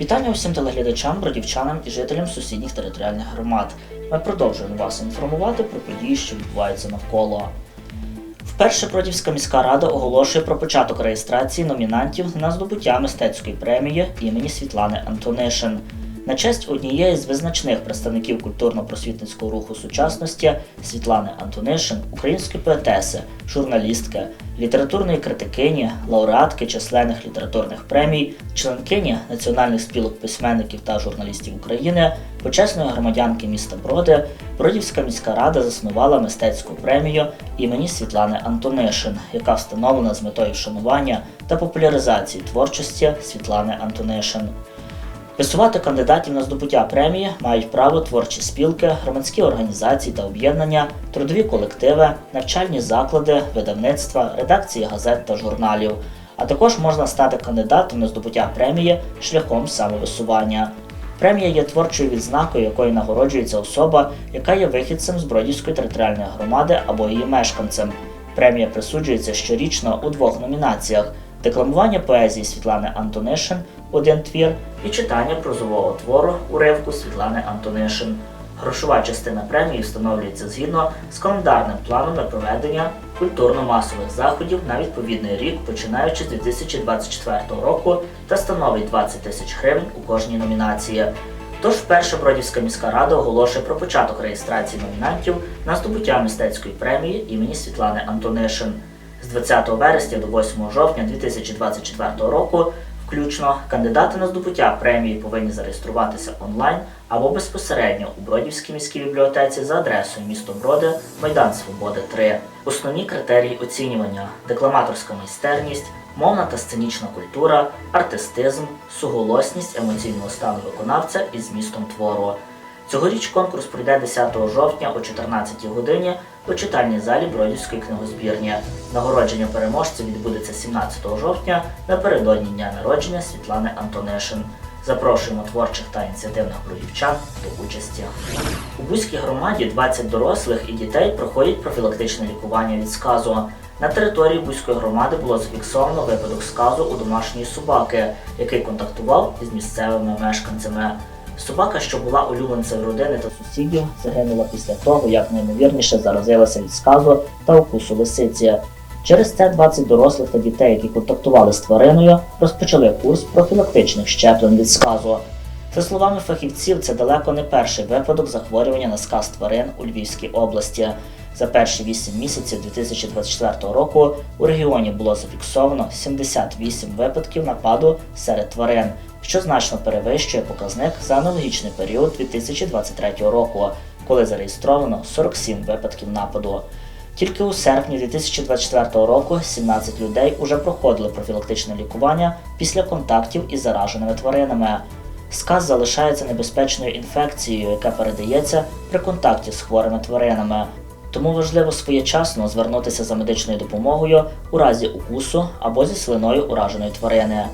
Вітання усім телеглядачам, бродівчанам і жителям сусідніх територіальних громад. Ми продовжуємо вас інформувати про події, що відбуваються навколо. Вперше Бродівська міська рада оголошує про початок реєстрації номінантів на здобуття мистецької премії імені Світлани Антонишин. На честь однієї з визначних представників культурно-просвітницького руху сучасності Світлани Антонишин, української поетеси, журналістки, літературної критикині, лауреатки численних літературних премій, членкині національних спілок письменників та журналістів України, почесної громадянки міста Броди, Бродівська міська рада заснувала мистецьку премію імені Світлани Антонишин, яка встановлена з метою вшанування та популяризації творчості Світлани Антонишин. Висувати кандидатів на здобуття премії мають право творчі спілки, громадські організації та об'єднання, трудові колективи, навчальні заклади, видавництва, редакції газет та журналів. А також можна стати кандидатом на здобуття премії шляхом самовисування. Премія є творчою відзнакою, якою нагороджується особа, яка є вихідцем з Бродівської територіальної громади або її мешканцем. Премія присуджується щорічно у двох номінаціях: декламування поезії Світлани Антонишин, один твір, і читання прозового твору уривку Світлани Антонишин. Грошова частина премії встановлюється згідно з календарним планом на проведення культурно-масових заходів на відповідний рік, починаючи з 2024 року, та становить 20 тисяч гривень у кожній номінації. Тож вперше Бродівська міська рада оголошує про початок реєстрації номінантів на здобуття мистецької премії імені Світлани Антонишин. З 20 вересня до 8 жовтня 2024 року включно кандидати на здобуття премії повинні зареєструватися онлайн або безпосередньо у Бродівській міській бібліотеці за адресою місто Броди, Майдан Свободи 3. Основні критерії оцінювання: декламаторська майстерність, мовна та сценічна культура, артистизм, суголосність емоційного стану виконавця і змістом твору. Цьогоріч конкурс пройде 10 жовтня о 14 годині у читальній залі Бродівської книгозбірні. Нагородження переможців відбудеться 17 жовтня напередодні дня народження Світлани Антонишин. Запрошуємо творчих та ініціативних бродівчан до участі. У Бузькій громаді 20 дорослих і дітей проходять профілактичне лікування від сказу. На території Бузької громади було зафіксовано випадок сказу у домашньої собаки, який контактував із місцевими мешканцями. Собака, що була улюбленцем родини та сусідів, загинула після того, як наймовірніше заразилася від сказу та укусу лисиці. Через це 20 дорослих та дітей, які контактували з твариною, розпочали курс профілактичних щеплень від сказу. За словами фахівців, це далеко не перший випадок захворювання на сказ тварин у Львівській області. За перші 8 місяців 2024 року у регіоні було зафіксовано 78 випадків нападу серед тварин, що значно перевищує показник за аналогічний період 2023 року, коли зареєстровано 47 випадків нападу. Тільки у серпні 2024 року 17 людей уже проходили профілактичне лікування після контактів із зараженими тваринами. Сказ залишається небезпечною інфекцією, яка передається при контакті з хворими тваринами. Тому важливо своєчасно звернутися за медичною допомогою у разі укусу або зі слиною ураженої тварини.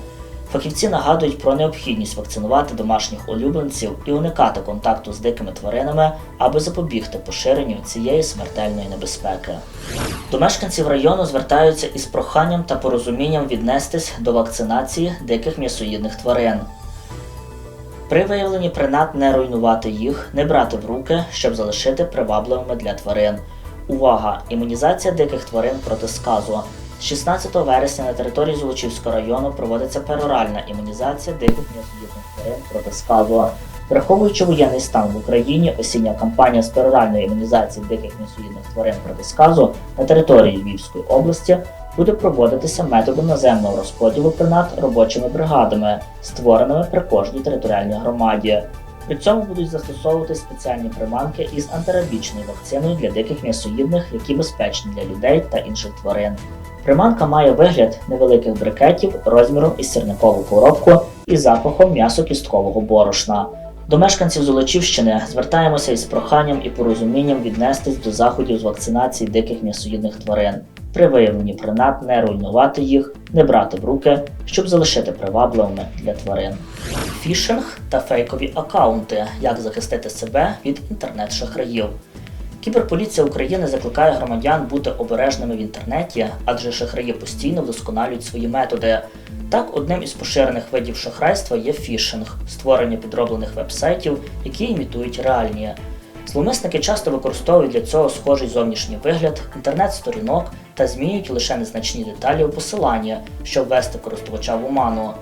Фахівці нагадують про необхідність вакцинувати домашніх улюбленців і уникати контакту з дикими тваринами, аби запобігти поширенню цієї смертельної небезпеки. До мешканців району звертаються із проханням та порозумінням віднестись до вакцинації диких м'ясоїдних тварин. При виявленні принад не руйнувати їх, не брати в руки, щоб залишити привабливими для тварин. Увага! Імунізація диких тварин проти сказу. З 16 вересня на території Золочівського району проводиться пероральна імунізація диких м'ясоїдних тварин проти сказу. Враховуючи воєнний стан в Україні, осіння кампанія з пероральної імунізації диких м'ясоїдних тварин проти сказу на території Львівської області буде проводитися методом наземного розподілу принад робочими бригадами, створеними при кожній територіальній громаді. При цьому будуть застосовувати спеціальні приманки із антирабічною вакциною для диких м'ясоїдних, які безпечні для людей та інших тварин. Приманка має вигляд невеликих брикетів розміром із сірникову коробку і запахом м'ясо-кісткового борошна. До мешканців Золочівщини звертаємося із проханням і порозумінням віднестись до заходів з вакцинації диких м'ясоїдних тварин. При виявленні принад не руйнувати їх, не брати в руки, щоб залишити привабливими для тварин. Фішинг та фейкові акаунти. Як захистити себе від інтернет-шахраїв. Кіберполіція України закликає громадян бути обережними в інтернеті, адже шахраї постійно вдосконалюють свої методи. Так, одним із поширених видів шахрайства є фішинг створення підроблених веб-сайтів, які імітують реальні. Зловмисники часто використовують для цього схожий зовнішній вигляд інтернет-сторінок та змінюють лише незначні деталі у посилання, щоб ввести користувача в оману.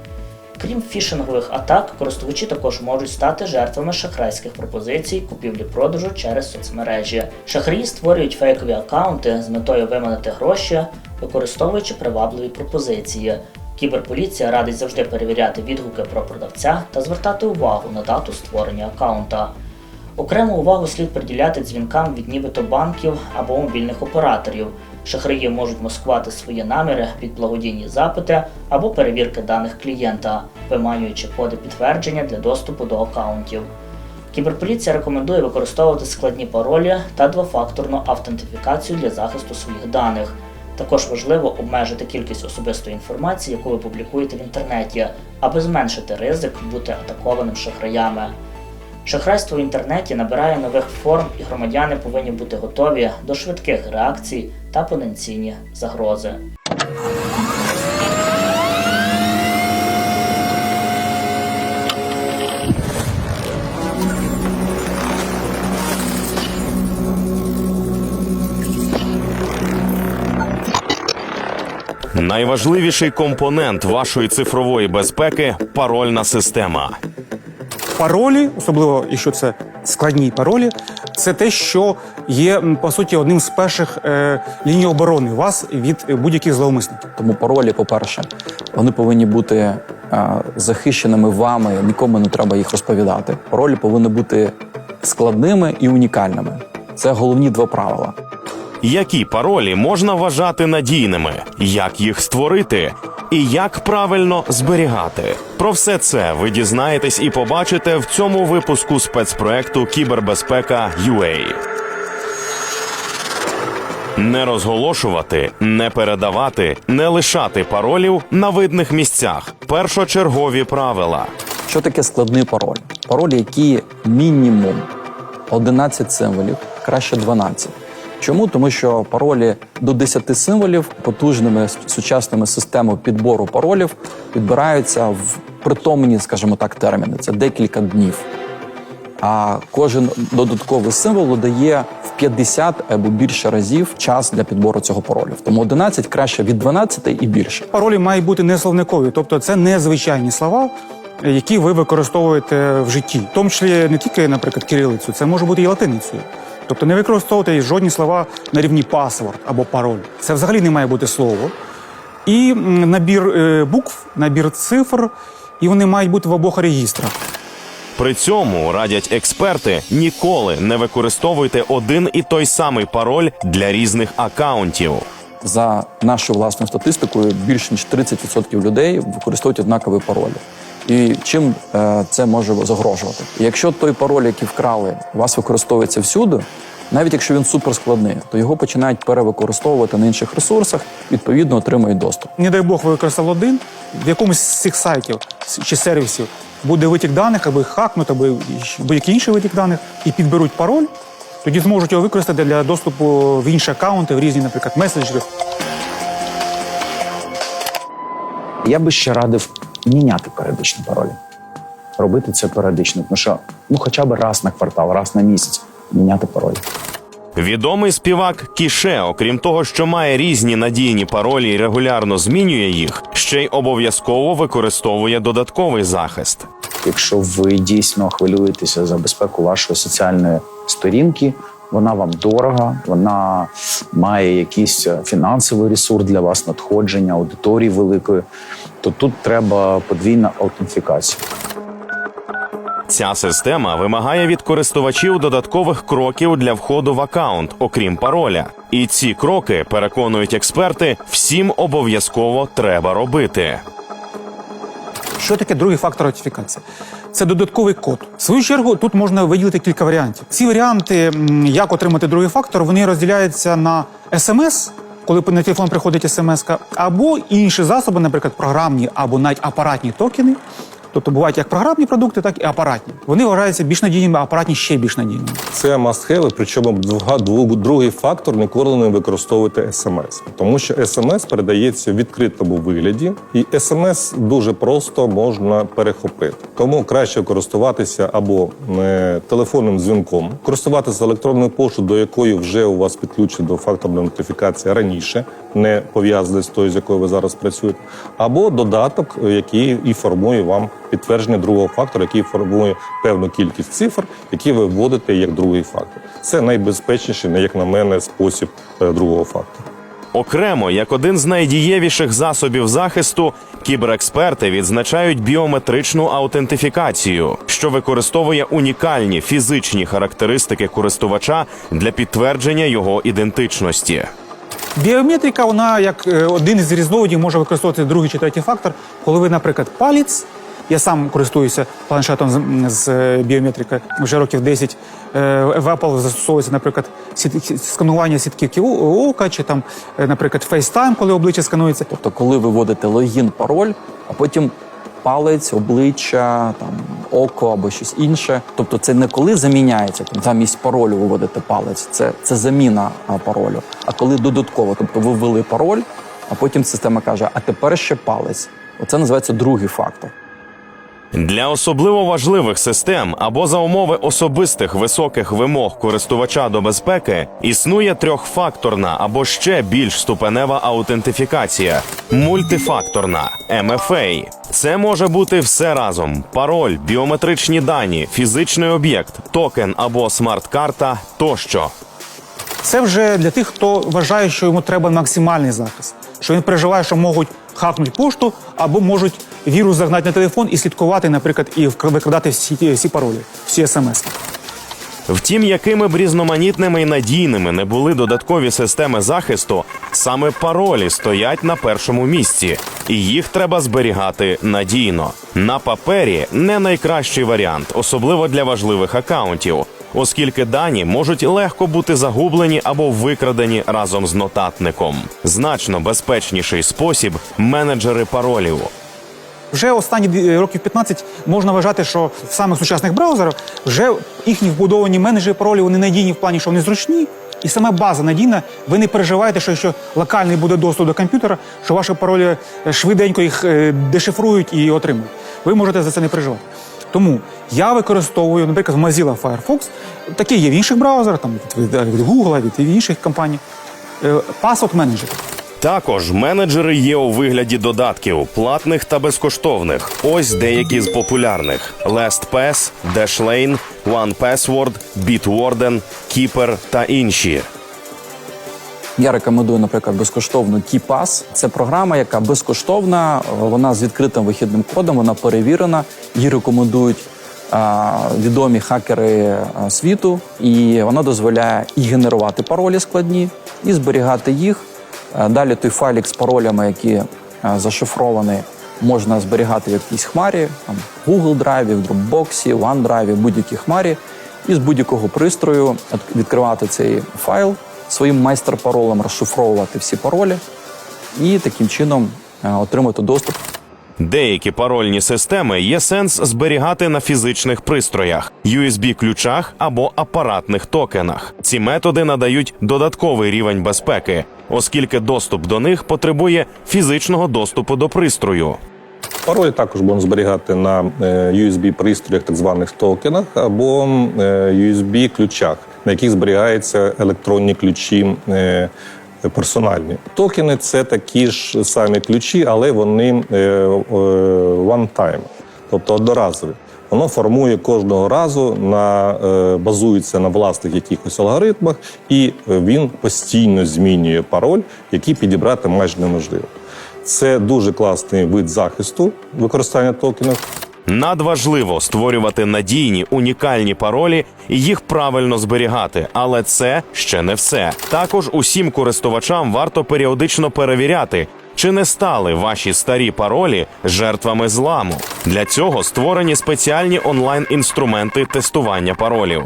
Крім фішингових атак, користувачі також можуть стати жертвами шахрайських пропозицій купівлі-продажу через соцмережі. Шахраї створюють фейкові акаунти з метою виманити гроші, використовуючи привабливі пропозиції. Кіберполіція радить завжди перевіряти відгуки про продавця та звертати увагу на дату створення акаунта. Окрему увагу слід приділяти дзвінкам від нібито банків або мобільних операторів. Шахраї можуть маскувати свої наміри під благодійні запити або перевірки даних клієнта, виманюючи коди підтвердження для доступу до акаунтів. Кіберполіція рекомендує використовувати складні паролі та двофакторну автентифікацію для захисту своїх даних. Також важливо обмежити кількість особистої інформації, яку ви публікуєте в інтернеті, аби зменшити ризик бути атакованим шахраями. Шахрайство в інтернеті набирає нових форм, і громадяни повинні бути готові до швидких реакцій та потенційні загрози. Найважливіший компонент вашої цифрової безпеки парольна система. Паролі, особливо якщо це складні паролі, це те, що є по суті одним з перших е, ліній оборони вас від будь-яких зловмисників. Тому паролі, по-перше, вони повинні бути е, захищеними вами, нікому не треба їх розповідати. Паролі повинні бути складними і унікальними. Це головні два правила. Які паролі можна вважати надійними, як їх створити і як правильно зберігати. Про все це ви дізнаєтесь і побачите в цьому випуску спецпроекту Кібербезпека UA. Не розголошувати, не передавати, не лишати паролів на видних місцях. Першочергові правила. Що таке складний пароль? Паролі, які мінімум 11 символів, краще 12. Чому? Тому що паролі до 10 символів потужними сучасними системами підбору паролів підбираються в притомні, скажімо так, терміни. Це декілька днів. А кожен додатковий символ дає в 50 або більше разів час для підбору цього паролю. Тому 11 краще від 12 і більше. Паролі мають бути не словникові, тобто це не звичайні слова, які ви використовуєте в житті, в тому числі не тільки, наприклад, кирилицю, це може бути і латиницею. Тобто не використовувати жодні слова на рівні паспорт або пароль. Це взагалі не має бути слово. І набір е, букв, набір цифр, і вони мають бути в обох реєстрах. При цьому радять експерти ніколи не використовуйте один і той самий пароль для різних акаунтів. За нашою власною статистикою, більш ніж 30% людей використовують однакові паролі. І чим е, це може загрожувати? Якщо той пароль, який вкрали, у вас використовується всюди, навіть якщо він суперскладний, то його починають перевикористовувати на інших ресурсах, відповідно отримують доступ. не дай Бог, ви використали один, в якомусь з цих сайтів чи сервісів буде витік даних, або їх хакнуть, або будь-який інший витік даних, і підберуть пароль, тоді зможуть його використати для доступу в інші акаунти, в різні, наприклад, меседжери. Я би ще радив міняти періодично паролі. Робити це періодично, тому що ну хоча б раз на квартал, раз на місяць міняти паролі. Відомий співак Кіше, окрім того, що має різні надійні паролі і регулярно змінює їх, ще й обов'язково використовує додатковий захист. Якщо ви дійсно хвилюєтеся за безпеку вашої соціальної сторінки, вона вам дорога, вона має якийсь фінансовий ресурс для вас, надходження, аудиторії великої, то тут треба подвійна аутентифікація. Ця система вимагає від користувачів додаткових кроків для входу в акаунт, окрім пароля. І ці кроки, переконують експерти, всім обов'язково треба робити. Що таке другий фактор аутентифікації? Це додатковий код. В свою чергу тут можна виділити кілька варіантів. Ці варіанти, як отримати другий фактор, вони розділяються на смс, коли на телефон приходить смс, або інші засоби, наприклад, програмні або навіть апаратні токени, Тобто бувають як програмні продукти, так і апаратні. Вони вважаються більш надійними, а апаратні ще більш надійними. Це have, причому другий фактор ніколи не використовуйте смс, тому що смс передається в відкритому вигляді, і смс дуже просто можна перехопити. Тому краще користуватися або е, телефонним дзвінком, користуватися електронною поштою, до якої вже у вас підключена до факторної нотифікації раніше, не пов'язаний з тою, з якою ви зараз працюєте, або додаток, який і формує вам підтвердження другого фактора, який формує певну кількість цифр, які ви вводите як другий фактор. Це найбезпечніший, як на мене, спосіб е, другого фактора. Окремо, як один з найдієвіших засобів захисту, кіберексперти відзначають біометричну аутентифікацію, що використовує унікальні фізичні характеристики користувача для підтвердження його ідентичності. Біометрика, вона як е, один із різновидів може використовувати другий чи третій фактор, коли ви, наприклад, палець. Я сам користуюся планшетом з, е, вже років 10. Е, В Apple застосовується, наприклад, сканування сітківки о- ока, чи там, е, наприклад, FaceTime, коли обличчя сканується. Тобто, коли ви вводите логін, пароль, а потім палець, обличчя, там око або щось інше. Тобто, це не коли заміняється там, замість паролю ви вводите палець, це, це заміна паролю. А коли додатково, тобто ви ввели пароль, а потім система каже, а тепер ще палець. Оце називається другий фактор. Для особливо важливих систем або за умови особистих високих вимог користувача до безпеки існує трьохфакторна або ще більш ступенева аутентифікація мультифакторна MFA. Це може бути все разом: пароль, біометричні дані, фізичний об'єкт, токен або смарт-карта тощо. Це вже для тих, хто вважає, що йому треба максимальний захист, що він переживає, що можуть хакнути пошту або можуть вірус загнати на телефон і слідкувати, наприклад, і викрадати всі, всі паролі, всі смс. Втім, якими б різноманітними і надійними не були додаткові системи захисту, саме паролі стоять на першому місці, і їх треба зберігати надійно. На папері не найкращий варіант, особливо для важливих акаунтів, оскільки дані можуть легко бути загублені або викрадені разом з нотатником. Значно безпечніший спосіб менеджери паролів. Вже останні років 15 можна вважати, що в самих сучасних браузерах вже їхні вбудовані менеджери паролів вони надійні в плані, що вони зручні, і саме база надійна. Ви не переживаєте, що якщо локальний буде доступ до комп'ютера, що ваші паролі е, швиденько їх е, дешифрують і отримують. Ви можете за це не переживати. Тому я використовую, наприклад, в Mozilla Firefox, такі є в інших браузерах, там від, від Google, від інших компаній. Password менеджер. Також менеджери є у вигляді додатків платних та безкоштовних. Ось деякі з популярних: LastPass, Dashlane, OnePassword, Bitwarden, Keeper та інші. Я рекомендую, наприклад, безкоштовну KeyPass. Це програма, яка безкоштовна, вона з відкритим вихідним кодом, вона перевірена. Її рекомендують відомі хакери а, світу, і вона дозволяє і генерувати паролі складні, і зберігати їх. А Далі той файлік з паролями, які а, зашифровані, можна зберігати в якійсь хмарі, там Google Drive, Dropbox, OneDrive, будь-якій хмарі, і з будь-якого пристрою відкривати цей файл своїм майстер-паролем, розшифровувати всі паролі і таким чином е, отримати доступ Деякі парольні системи є сенс зберігати на фізичних пристроях, USB-ключах або апаратних токенах. Ці методи надають додатковий рівень безпеки, оскільки доступ до них потребує фізичного доступу до пристрою. Паролі також можна зберігати на е, USB-пристроях, так званих токенах, або е, USB-ключах, на яких зберігаються електронні ключі. е, Персональні токени це такі ж самі ключі, але вони е, е, one time, тобто одноразові. Воно формує кожного разу на базується на власних якихось алгоритмах, і він постійно змінює пароль, який підібрати майже неможливо. Це дуже класний вид захисту використання токенів. Надважливо створювати надійні унікальні паролі і їх правильно зберігати, але це ще не все. Також усім користувачам варто періодично перевіряти, чи не стали ваші старі паролі жертвами зламу. Для цього створені спеціальні онлайн інструменти тестування паролів.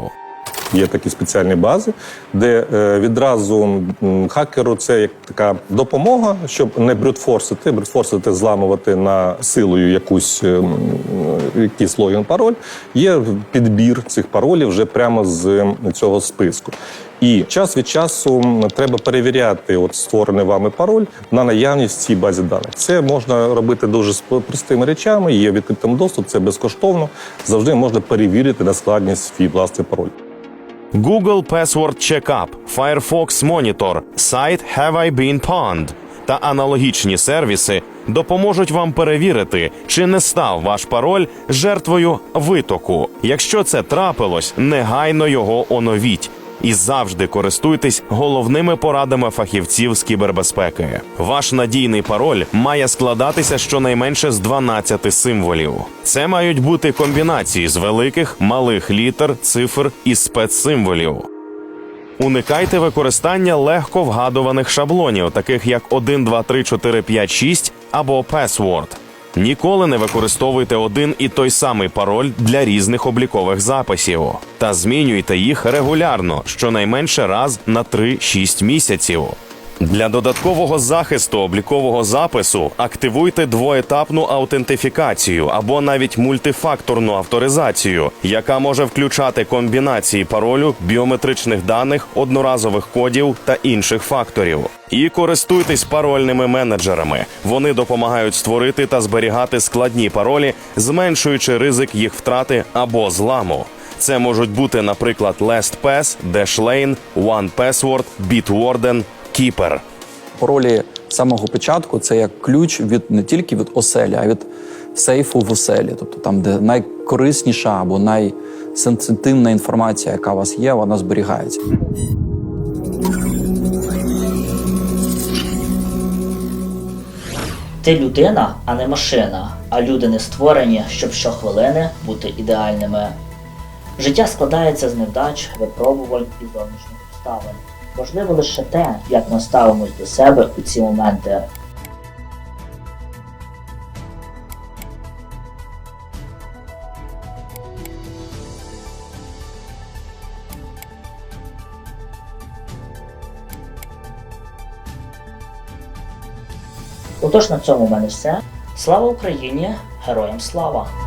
Є такі спеціальні бази, де е, відразу хакеру це як така допомога, щоб не брютфорсити, брютфорсити, зламувати на силою якусь е, якийсь логін пароль. Є підбір цих паролів вже прямо з цього списку. І час від часу треба перевіряти от створений вами пароль на наявність в цій базі даних. Це можна робити дуже простими речами. Є відкритим доступ, це безкоштовно. Завжди можна перевірити на складність свій власний пароль. Google Password Checkup, Firefox Monitor, сайт Have I Been Pwned та аналогічні сервіси допоможуть вам перевірити, чи не став ваш пароль жертвою витоку. Якщо це трапилось, негайно його оновіть. І завжди користуйтесь головними порадами фахівців з кібербезпеки. Ваш надійний пароль має складатися щонайменше з 12 символів. Це мають бути комбінації з великих, малих літер, цифр і спецсимволів. Уникайте використання легко вгадуваних шаблонів, таких як 1, 2, 3, 4, 5, 6 або password. Ніколи не використовуйте один і той самий пароль для різних облікових записів та змінюйте їх регулярно, щонайменше раз на 3-6 місяців. Для додаткового захисту облікового запису активуйте двоетапну аутентифікацію або навіть мультифакторну авторизацію, яка може включати комбінації паролю, біометричних даних, одноразових кодів та інших факторів. І користуйтесь парольними менеджерами. Вони допомагають створити та зберігати складні паролі, зменшуючи ризик їх втрати або зламу. Це можуть бути, наприклад, LastPass, Dashlane, OnePassword, Bitwarden, Keeper. Паролі з самого початку це як ключ від не тільки від оселі, а від сейфу в оселі. Тобто там, де найкорисніша або найсенситивна інформація, яка у вас є, вона зберігається. Ти людина, а не машина, а люди не створені, щоб щохвилини бути ідеальними. Життя складається з невдач, випробувань і зовнішніх обставин. Важливо лише те, як ми ставимось до себе у ці моменти. Отож на цьому в мене все. Слава Україні! Героям слава!